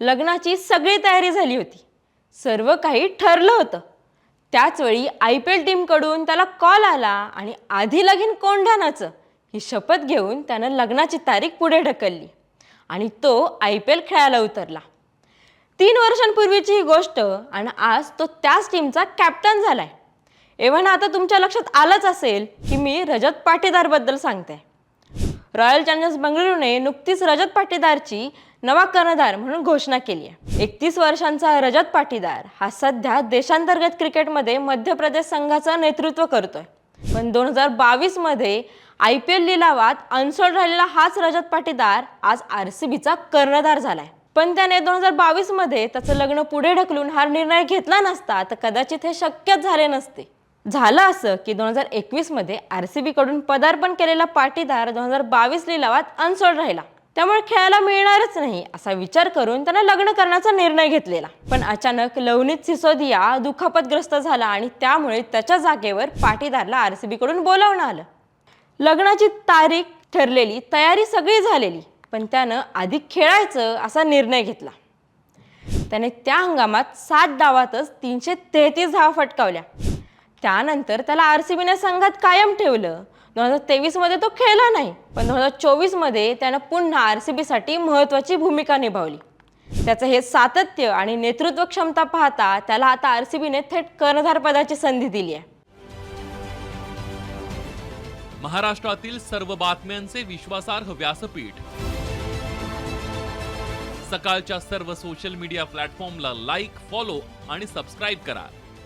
लग्नाची सगळी तयारी झाली होती. सर्व काही ठरलं होतं. त्याचवेळी आय पी एल टीमकडून त्याला कॉल आला आणि आधी लगीन कोंढाणाचं ही शपथ घेऊन त्यानं लग्नाची तारीख पुढे ढकलली आणि तो आय पी एल खेळायला उतरला. तीन वर्षांपूर्वीची ही गोष्ट आणि आज तो त्याच टीमचा कॅप्टन झालाय. एव्हन आता तुमच्या लक्षात आलंच असेल की मी रजत पाटीदारबद्दल सांगते रॉयल चॅलेंजर्स बंगळुरूने नुकतीच रजत पाटीदारची नवा कर्णधार म्हणून घोषणा केली आहे. एकतीस वर्षांचा रजत पाटीदार हा सध्या देशांतर्गत क्रिकेटमध्ये मध्य प्रदेश संघाचं नेतृत्व करतोय. पण दोन हजार बावीसमध्ये आय पी एल लिलावात अनसोल राहिलेला हाच रजत पाटीदार आज आर सी बीचा कर्णधार झालाय. पण त्याने दोन हजार बावीसमध्ये त्याचं लग्न पुढे ढकलून हा निर्णय घेतला नसता तर कदाचित हे शक्यच झाले नसते. झालं असं की दोन हजार एकवीसमध्ये आर सी बीकडून पदार्पण केलेला पाटीदार दोन हजार बावीस लिलावात अनसोल्ड राहिला. त्यामुळे खेळायला मिळणारच नाही असा विचार करून त्यानं लग्न करण्याचा निर्णय घेतलेला. पण अचानक लवनीत सिसोदिया दुखापतग्रस्त झाला आणि त्यामुळे त्याच्या जागेवर पाटीदारला आर सी बीकडून बोलावणं आलं. लग्नाची तारीख ठरलेली तयारी सगळी झालेली पण त्यानं आधी खेळायचं असा निर्णय घेतला. त्याने त्या हंगामात सात डावातच तीनशे तेहतीस धावा फटकावल्या. त्यानंतर त्याला आर सी बीने संघात कायम ठेवलं. दोन हजार तेवीसमध्ये तो खेळला नाही पण दोन हजार चोवीसमध्ये त्यानं पुन्हा आर सी बीसाठी महत्त्वाची भूमिका निभावली. त्याचं हे सातत्य आणि नेतृत्व क्षमता पाहता त्याला आता आर सी बीने थेट कर्णधारपदाची संधी दिली आहे. महाराष्ट्रातील सर्व बातम्यांचे विश्वासार्ह व्यासपीठ. सकाळच्या सर्व सोशल मीडिया प्लॅटफॉर्मला लाईक फॉलो आणि सबस्क्राईब करा.